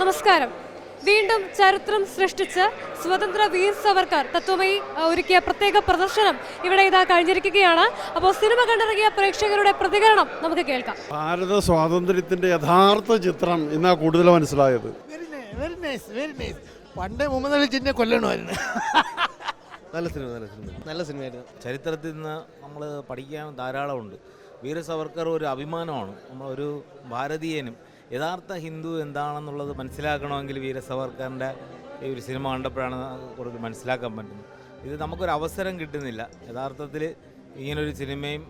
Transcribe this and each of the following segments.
നമസ്കാരം. വീണ്ടും ചരിത്രം സൃഷ്ടിച്ച് സ്വതന്ത്ര വീർ സവർക്കർ തത്വമയി ഒരുക്കിയ പ്രത്യേക പ്രദർശനം ഇവിടെ ഇതാ കഴിഞ്ഞിരിക്കുകയാണ്. അപ്പോൾ സിനിമ കണ്ടിറങ്ങിയ പ്രേക്ഷകരുടെ പ്രതികരണം നമുക്ക് കേൾക്കാം. ഭാരത സ്വാതന്ത്ര്യത്തിന്റെ യഥാർത്ഥ ചിത്രം ഇന്നാ കൂടുതൽ മനസ്സിലായത്. Very nice very nice very nice പണ്ട് മുഹമ്മദ് അലി ജിന്നെ കൊല്ലണമായിരുന്നു. നല്ല സിനിമ നല്ല സിനിമ. നല്ല സിനിമയായിരുന്നു. ചരിത്രത്തിൽ നിന്ന് നമ്മൾ പഠിക്കാൻ ധാരാളമുണ്ട്. വീര സവർക്കർ ഒരു അഭിമാനമാണ്. നമ്മൾ ഒരു ഭാരതീയനും യഥാർത്ഥ ഹിന്ദു എന്താണെന്നുള്ളത് മനസ്സിലാക്കണമെങ്കിൽ വീര സവർക്കറിന്റെ ഈ ഒരു സിനിമ കണ്ടപ്പോഴാണ് കൂടുതൽ മനസ്സിലാക്കാൻ പറ്റുന്നത്. ഇത് നമുക്കൊരു അവസരം കിട്ടുന്നില്ല. യഥാർത്ഥത്തിൽ ഇങ്ങനൊരു സിനിമയും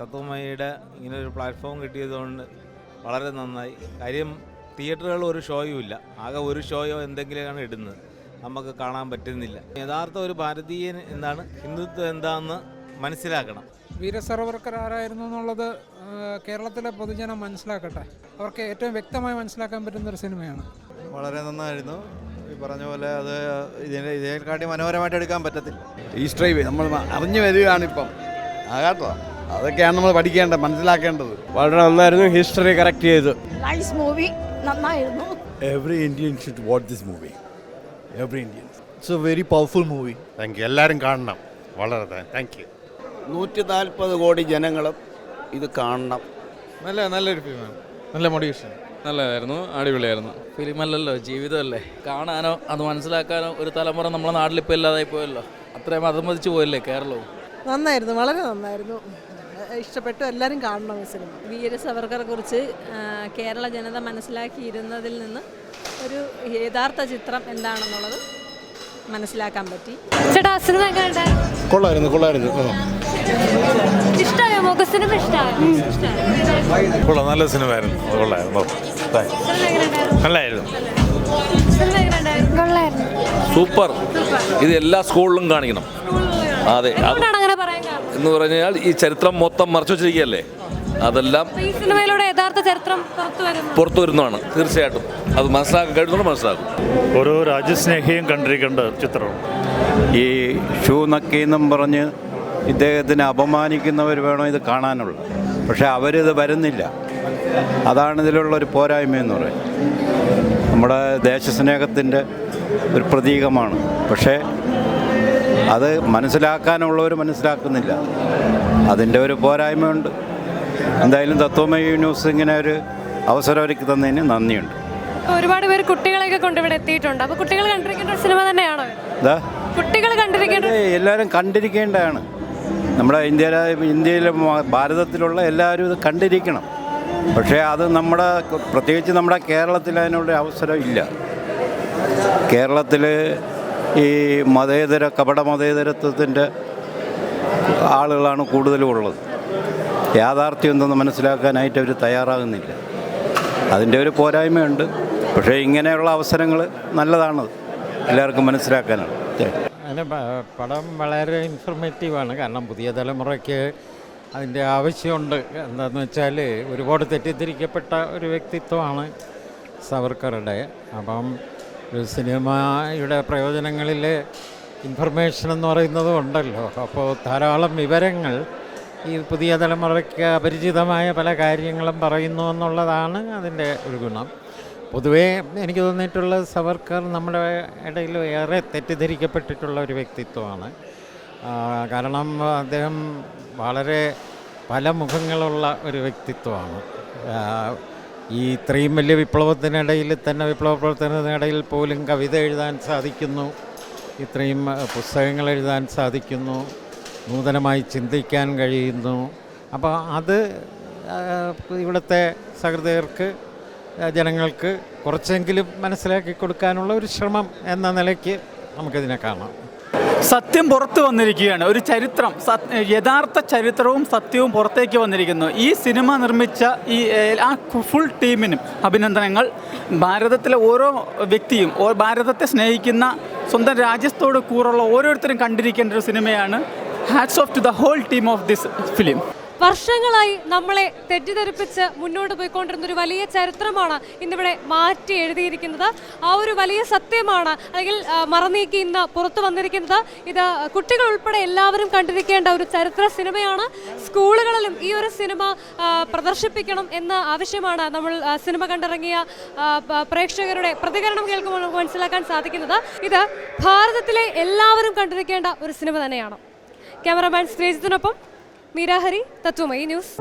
തത്വമയുടെ ഇങ്ങനൊരു പ്ലാറ്റ്ഫോം കിട്ടിയതുകൊണ്ട് വളരെ നന്നായി. കാര്യം തിയേറ്ററുകളിൽ ഒരു ഷോയും ഇല്ല. ആകെ ഒരു ഷോയോ എന്തെങ്കിലുമാണ് ഇടുന്നത്. നമുക്ക് കാണാൻ പറ്റുന്നില്ല. യഥാർത്ഥ ഒരു ഭാരതീയൻ എന്താണ് ഹിന്ദുത്വം എന്താണെന്ന് മനസ്സിലാക്കണം. വീരസർവർക്കർ ആരായിരുന്നു എന്നുള്ളത് കേരളത്തിലെ പൊതുജനം മനസ്സിലാക്കട്ടെ. അവർക്ക് ഏറ്റവും വ്യക്തമായി മനസ്സിലാക്കാൻ പറ്റുന്ന ഒരു സിനിമയാണ്. വളരെ നന്നായിരുന്നു. ഈ പറഞ്ഞ പോലെ അത് ഇതിനെ ഇതിനെക്കാട്ടി മനോഹരമായിട്ട് എടുക്കാൻ പറ്റത്തില്ല. സ്ട്രൈവ് നമ്മൾ അറിഞ്ഞു വരികയാണ് ഇപ്പം. ആകാട്ടോ അതൊക്കെയാണ് നമ്മൾ പഠിക്കേണ്ടത് മനസ്സിലാക്കേണ്ടത്. വളരെ നന്നായിരുന്നു ഹിസ്റ്ററി കറക്റ്റ് ചെയ്ത്. നൈസ് മൂവി നന്നായിരുന്നു. Every Indian should watch this movie every Indian it's a very powerful movie thank you എല്ലാവരും കാണണം. വളരെ താങ്ക് യു നൂറ്റി നാൽപ്പത് കോടി ജനങ്ങളും ഇത് കാണണം. നല്ല നല്ലൊരു ഫിലിമാണ്. നല്ല മോട്ടിവേഷൻ നല്ലതായിരുന്നു അടിപൊളിയായിരുന്നു. ഫിലിമല്ലല്ലോ ജീവിതമല്ലേ. കാണാനോ അത് മനസ്സിലാക്കാനോ ഒരു തലമുറ നമ്മുടെ നാട്ടിലിപ്പോൾ ഇല്ലാതായി പോയല്ലോ. അത്രയും അതമതിച്ച് പോയല്ലേ കേരളവും? നന്നായിരുന്നു വളരെ നന്നായിരുന്നു. ഇഷ്ടപ്പെട്ടു എല്ലാവരും കാണണം ഈ സിനിമ. വീര സവർക്കറെ കുറിച്ച് കേരള ജനത മനസ്സിലാക്കിയിരുന്നതിൽ നിന്ന് ഒരു യഥാർത്ഥ ചിത്രം എന്താണെന്നുള്ളത് മനസ്സിലാക്കാൻ പറ്റി. ചേട്ടാ സിനിമ കൊള്ളായിരുന്നു കൊള്ളായിരുന്നു. ഇഷ്ടമായോ മോക്ക് സിനിമ ഇഷ്ടമായോ നല്ല സിനിമയായിരുന്നു. കൊള്ളായിരുന്നു. നല്ലായിരുന്നു. സൂപ്പർ. ഇത് എല്ലാ സ്കൂളിലും കാണിക്കണം. അതെ. അങ്ങനെ പറയാൻ കാരണം? എന്ന് പറഞ്ഞാൽ ഈ ചരിത്രം മൊത്തം മറച്ചു വെച്ചിരിക്കുകയല്ലേ? അതെല്ലാം യഥാർത്ഥ ചരിത്രം പുറത്തു വരുന്നു. പുറത്തു വരുന്നതാണ്. തീർച്ചയായിട്ടും. അത് മനസ്സിലാക്കാൻ കഴിയുന്നത് മനസ്സിലാക്കും. ഓരോ രാജ്യസ്നേഹിയും കണ്ടിരിക്കേണ്ട ചിത്രം. ഈ ഷൂ നക്കീന്നും പറഞ്ഞ് ഇദ്ദേഹത്തിനെ അപമാനിക്കുന്നവർ വേണം ഇത് കാണാനുള്ളത് പക്ഷേ അവരിത് വരുന്നില്ല. അതാണ് ഇതിലുള്ള ഒരു പോരായ്മ എന്ന് പറയും. നമ്മുടെ ദേശസ്നേഹത്തിന്റെ ഒരു പ്രതീകമാണ്. പക്ഷേ അത് മനസ്സിലാക്കാനുള്ളവർ മനസ്സിലാക്കുന്നില്ല. അതിന്റെ ഒരു പോരായ്മയുണ്ട്. എന്തായാലും തത്വമയ ന്യൂസ് ഇങ്ങനെ ഒരു അവസരം അവർക്ക് തന്നതിന് നന്ദിയുണ്ട്. ഒരുപാട് പേര് കുട്ടികളെയൊക്കെ കൊണ്ടിവിടെ എത്തിയിട്ടുണ്ട്. അപ്പോൾ കുട്ടികൾ കണ്ടിരിക്കേണ്ട ഒരു സിനിമ തന്നെയാണോ? കുട്ടികൾ കണ്ടിരിക്കേണ്ട എല്ലാവരും കണ്ടിരിക്കേണ്ടതാണ്. നമ്മുടെ ഇന്ത്യയിലെ ഇന്ത്യയിലെ ഭാരതത്തിലുള്ള എല്ലാവരും ഇത് കണ്ടിരിക്കണം. പക്ഷേ അത് നമ്മുടെ പ്രത്യേകിച്ച് നമ്മുടെ കേരളത്തിൽ അതിനുള്ള അവസരം ഇല്ല. കേരളത്തിൽ ഈ മതേതര കപട മതേതരത്വത്തിന്റെ ആളുകളാണ് കൂടുതലും ഉള്ളത് യാഥാർത്ഥ്യം എന്തെന്ന് മനസ്സിലാക്കാനായിട്ട് അവർ തയ്യാറാകുന്നില്ല. അതിന്റെ ഒരു പോരായ്മയുണ്ട്. പക്ഷേ ഇങ്ങനെയുള്ള അവസരങ്ങൾ നല്ലതാണ് എല്ലാവർക്കും മനസ്സിലാക്കാനാണ്. പ- പടം വളരെ ഇൻഫർമേറ്റീവാണ് കാരണം പുതിയ തലമുറയ്ക്ക് അതിന്റെ ആവശ്യമുണ്ട്. എന്താണെന്ന് വെച്ചാൽ ഒരുപാട് തെറ്റിദ്ധരിക്കപ്പെട്ട ഒരു വ്യക്തിത്വമാണ് സവർക്കറുടെ. അപ്പം ഒരു സിനിമയുടെ പ്രയോജനങ്ങളിൽ ഇൻഫർമേഷൻ എന്ന് പറയുന്നത് ഉണ്ടല്ലോ. അപ്പോൾ ധാരാളം വിവരങ്ങൾ ഈ പുതിയ തലമുറയ്ക്ക് അപരിചിതമായ പല കാര്യങ്ങളും പറയുന്നു എന്നുള്ളതാണ് അതിന്റെ ഒരു ഗുണം. പൊതുവേ എനിക്ക് തോന്നിയിട്ടുള്ള സവർക്കർ നമ്മുടെ ഇടയിൽ ഏറെ തെറ്റിദ്ധരിക്കപ്പെട്ടിട്ടുള്ള ഒരു വ്യക്തിത്വമാണ്. കാരണം അദ്ദേഹം വളരെ പല മുഖങ്ങളുള്ള ഒരു വ്യക്തിത്വമാണ്. ഈ ഇത്രയും വലിയ വിപ്ലവത്തിനിടയിൽ തന്നെ വിപ്ലവ പ്രവർത്തനത്തിനിടയിൽ പോലും കവിത എഴുതാൻ സാധിക്കുന്നു. ഇത്രയും പുസ്തകങ്ങൾ എഴുതാൻ സാധിക്കുന്നു. നൂതനമായി ചിന്തിക്കാൻ കഴിയുന്നു. അപ്പോൾ അത് ഇവിടുത്തെ സഹൃദയർക്ക് ജനങ്ങൾക്ക് കുറച്ചെങ്കിലും മനസ്സിലാക്കി കൊടുക്കാനുള്ള ഒരു ശ്രമം എന്ന നിലയ്ക്ക് നമുക്കിതിനെ കാണാം. സത്യം പുറത്തു വന്നിരിക്കുകയാണ്. ഒരു ചരിത്രം യഥാർത്ഥ ചരിത്രവും സത്യവും പുറത്തേക്ക് വന്നിരിക്കുന്നു. ഈ സിനിമ നിർമ്മിച്ച ഈ ആ ഫുൾ ടീമിനും അഭിനന്ദനങ്ങൾ. ഭാരതത്തിലെ ഓരോ വ്യക്തിയും ഭാരതത്തെ സ്നേഹിക്കുന്ന സ്വന്തം രാജ്യത്തോട് കൂറുള്ള ഓരോരുത്തരും കണ്ടിരിക്കേണ്ട ഒരു സിനിമയാണ് hats off to the whole team of this film വർഷങ്ങളായി നമ്മളെ തെറ്റിദ്ധരിപ്പിച്ച് മുന്നോട്ട് പോയിക്കൊണ്ടിരുന്ന ഒരു വലിയ ചരിത്രമാണ് ഇന്നിവിടെ മാറ്റി എഴുതിയിരിക്കുന്നത്. ആ ഒരു വലിയ സത്യമാണ് അല്ലെങ്കിൽ മറന്നീക്കി ഇന്ന് പുറത്തു വന്നിരിക്കുന്നത്. ഇത് കുട്ടികൾ ഉൾപ്പെടെ എല്ലാവരും കണ്ടിരിക്കേണ്ട ഒരു ചരിത്ര സിനിമയാണ്. സ്കൂളുകളിലും ഈ ഒരു സിനിമ പ്രദർശിപ്പിക്കണം എന്ന ആവശ്യമാണ് നമ്മൾ സിനിമ കണ്ടിറങ്ങിയ പ്രേക്ഷകരുടെ പ്രതികരണം കേൾക്കുമ്പോൾ മനസ്സിലാക്കാൻ സാധിക്കുന്നത്. ഇത് ഭാരതത്തിലെ എല്ലാവരും കണ്ടിരിക്കേണ്ട ഒരു സിനിമ തന്നെയാണ്. ക്യാമറാമാൻ ശ്രീജിത്തിനൊപ്പം മീരാഹരി തത്വമയി ന്യൂസ്.